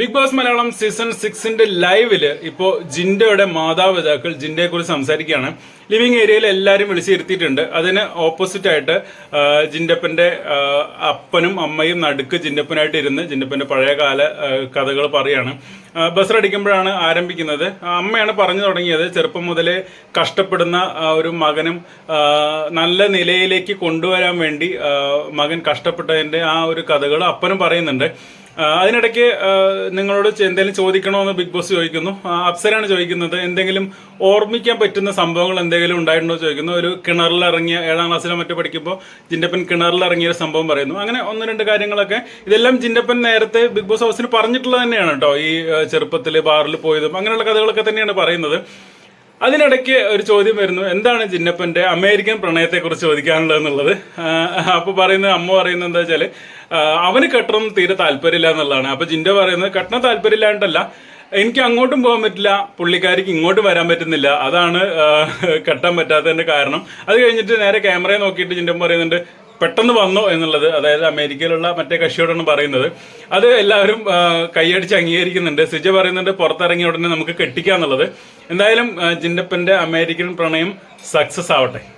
Big boss Malayalam season സിക്സിന്റെ ലൈവിൽ ഇപ്പോ ജിൻഡയുടെ മാതാപിതാക്കൾ ജിൻഡയെ കുറിച്ച് സംസാരിക്കുകയാണ് ലിവിംഗ് ഏരിയയിൽ എല്ലാവരും വിളിച്ചിരുത്തിയിട്ടുണ്ട്. അതിന് ഓപ്പോസിറ്റ് ആയിട്ട് ജിൻഡപ്പന്റെ അപ്പനും അമ്മയും നടുക്ക് ജിൻഡപ്പനായിട്ട് ഇരുന്ന് ജിൻഡപ്പന്റെ പഴയകാല കഥകൾ പറയാണ്. ബസ് അടിക്കുമ്പോഴാണ് ആരംഭിക്കുന്നത്. അമ്മയാണ് പറഞ്ഞു തുടങ്ങിയത് ചെറുപ്പം മുതലേ കഷ്ടപ്പെടുന്ന ഒരു മകനും നല്ല നിലയിലേക്ക് കൊണ്ടുവരാൻ വേണ്ടി മകൻ കഷ്ടപ്പെട്ടതിന്റെ ആ ഒരു കഥകൾ അപ്പനും പറയുന്നുണ്ട്. അതിനിടയ്ക്ക് നിങ്ങളോട് എന്തെങ്കിലും ചോദിക്കണമെന്ന് ബിഗ് ബോസ് ചോദിക്കുന്നു. അപ്സരാണ് ചോദിക്കുന്നത്. എന്തെങ്കിലും ഓർമ്മിക്കാൻ പറ്റുന്ന സംഭവങ്ങൾ എന്തെങ്കിലും ഉണ്ടായിട്ടുണ്ടോ ചോദിക്കുന്നു. ഒരു കിണറിൽ ഇറങ്ങിയ ഏഴാം ക്ലാസ്സിലോ മറ്റോ പഠിക്കുമ്പോൾ ജിൻഡപ്പൻ കിണറിൽ ഇറങ്ങിയ ഒരു സംഭവം പറയുന്നു. അങ്ങനെ ഒന്ന് രണ്ട് കാര്യങ്ങളൊക്കെ. ഇതെല്ലാം ജിൻഡപ്പൻ നേരത്തെ ബിഗ് ബോസ് ഹൗസിന് പറഞ്ഞിട്ടുള്ളത് തന്നെയാണ് കേട്ടോ. ഈ ചെറുപ്പത്തിൽ ബാറിൽ പോയതും അങ്ങനെയുള്ള കഥകളൊക്കെ തന്നെയാണ് പറയുന്നത്. അതിനിടയ്ക്ക് ഒരു ചോദ്യം വരുന്നു. എന്താണ് ചിന്നപ്പന്റെ അമേരിക്കൻ പ്രണയത്തെക്കുറിച്ച് ചോദിക്കാനുള്ളത് എന്നുള്ളത്? അപ്പോൾ പറയുന്നത് അമ്മ പറയുന്നത് എന്താ വെച്ചാൽ അവന് കെട്ടണം തീരെ താല്പര്യമില്ല എന്നുള്ളതാണ്. അപ്പോൾ ജിൻഡോ പറയുന്നത് കെട്ടണം താല്പര്യമില്ലാണ്ടല്ല എനിക്ക് അങ്ങോട്ടും പോകാൻ പറ്റില്ല. പുള്ളിക്കാരിക്ക് ഇങ്ങോട്ടും വരാൻ പറ്റുന്നില്ല. അതാണ് കെട്ടാൻ പറ്റാത്തതിന്റെ കാരണം. അത് കഴിഞ്ഞിട്ട് നേരെ ക്യാമറയെ നോക്കിയിട്ട് ജിൻഡം പറയുന്നുണ്ട് പെട്ടെന്ന് വന്നോ എന്നുള്ളത് അതായത് അമേരിക്കയിലുള്ള മറ്റേ കക്ഷിയോടാണ് പറയുന്നത്. അത് എല്ലാവരും കൈയടിച്ച് അംഗീകരിക്കുന്നുണ്ട്. സിജ പറയുന്നുണ്ട് പുറത്തിറങ്ങിയ ഉടനെ നമുക്ക് കെട്ടിക്കാന്നുള്ളത്. എന്തായാലും ജിൻഡപ്പന്റെ അമേരിക്കൻ പ്രണയം സക്സസ് ആവട്ടെ.